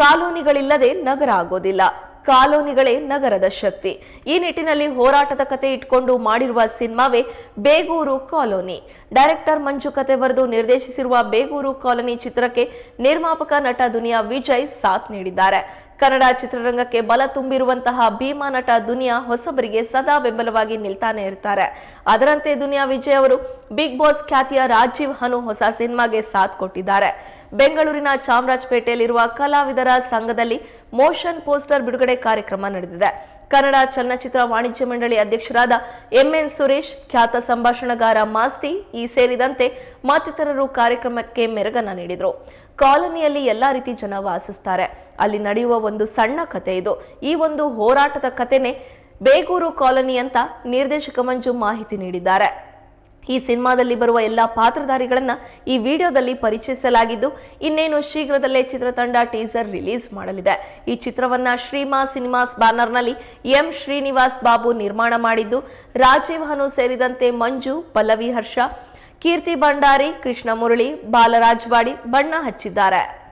ಕಾಲೋನಿಗಳಿಲ್ಲದೆ ನಗರ ಆಗೋದಿಲ್ಲ. ಕಾಲೋನಿಗಳೇ ನಗರದ ಶಕ್ತಿ. ಈ ನಿಟ್ಟಿನಲ್ಲಿ ಹೋರಾಟದ ಕತೆ ಇಟ್ಕೊಂಡು ಮಾಡಿರುವ ಸಿನಿಮಾವೇ ಬೇಗೂರು ಕಾಲೋನಿ. ಡೈರೆಕ್ಟರ್ ಮಂಜು ಕತೆ ಬರೆದು ನಿರ್ದೇಶಿಸಿರುವ ಬೇಗೂರು ಕಾಲೋನಿ ಚಿತ್ರಕ್ಕೆ ನಿರ್ಮಾಪಕ ನಟ ದುನಿಯಾ ವಿಜಯ್ ಸಾಥ್ ನೀಡಿದ್ದಾರೆ. ಕನ್ನಡ ಚಿತ್ರರಂಗಕ್ಕೆ ಬಲ ತುಂಬಿರುವಂತಹ ಭೀಮಾ ನಟ ದುನಿಯಾ ಹೊಸಬರಿಗೆ ಸದಾ ಬೆಂಬಲವಾಗಿ ನಿಲ್ತಾನೆ ಇರ್ತಾರೆ. ಅದರಂತೆ ದುನಿಯಾ ವಿಜಯ್ ಅವರು ಬಿಗ್ ಬಾಸ್ ಖ್ಯಾತಿಯ ರಾಜೀವ್ ಹನು ಹೊಸ ಸಿನಿಮಾಗೆ ಸಾಥ್ ಕೊಟ್ಟಿದ್ದಾರೆ. ಬೆಂಗಳೂರಿನ ಚಾಮರಾಜಪೇಟೆಯಲ್ಲಿರುವ ಕಲಾವಿದರ ಸಂಘದಲ್ಲಿ ಮೋಷನ್ ಪೋಸ್ಟರ್ ಬಿಡುಗಡೆ ಕಾರ್ಯಕ್ರಮ ನಡೆದಿದೆ. ಕನ್ನಡ ಚಲನಚಿತ್ರ ವಾಣಿಜ್ಯ ಮಂಡಳಿ ಅಧ್ಯಕ್ಷರಾದ ಎಂಎನ್ ಸುರೇಶ್, ಖ್ಯಾತ ಸಂಭಾಷಣಗಾರ ಮಾಸ್ತಿ ಈ ಸೇರಿದಂತೆ ಮತ್ತಿತರರು ಕಾರ್ಯಕ್ರಮಕ್ಕೆ ಮೆರಗನ್ನ ನೀಡಿದರು. ಕಾಲೋನಿಯಲ್ಲಿ ಎಲ್ಲಾ ರೀತಿ ಜನ ವಾಸಿಸ್ತಾರೆ. ಅಲ್ಲಿ ನಡೆಯುವ ಒಂದು ಸಣ್ಣ ಕತೆ ಇದು. ಈ ಒಂದು ಹೋರಾಟದ ಕತೆನೆ ಬೇಗೂರು ಕಾಲೋನಿ ಅಂತ ನಿರ್ದೇಶಕ ಮಂಜು ಮಾಹಿತಿ ನೀಡಿದ್ದಾರೆ. ಈ ಸಿನಿಮಾದಲ್ಲಿ ಬರುವ ಎಲ್ಲ ಪಾತ್ರಧಾರಿಗಳನ್ನ ಈ ವಿಡಿಯೋದಲ್ಲಿ ಪರಿಚಯಿಸಲಾಗಿದ್ದು, ಇನ್ನೇನು ಶೀಘ್ರದಲ್ಲೇ ಚಿತ್ರತಂಡ ಟೀಸರ್ ರಿಲೀಸ್ ಮಾಡಲಿದೆ. ಈ ಚಿತ್ರವನ್ನ ಶ್ರೀಮಾ ಸಿನಿಮಾಸ್ ಬ್ಯಾನರ್ನಲ್ಲಿ ಎಂ ಶ್ರೀನಿವಾಸ್ ಬಾಬು ನಿರ್ಮಾಣ ಮಾಡಿದ್ದು ರಾಜೀವ್ ಹನು ಸೇರಿದಂತೆ ಮಂಜು, ಪಲ್ಲವಿ ಹರ್ಷ, ಕೀರ್ತಿ ಭಂಡಾರಿ, ಕೃಷ್ಣ ಮುರಳಿ, ಬಾಲರಾಜ್ ಬಾಡಿ ಬಣ್ಣ ಹಚ್ಚಿದ್ದಾರೆ.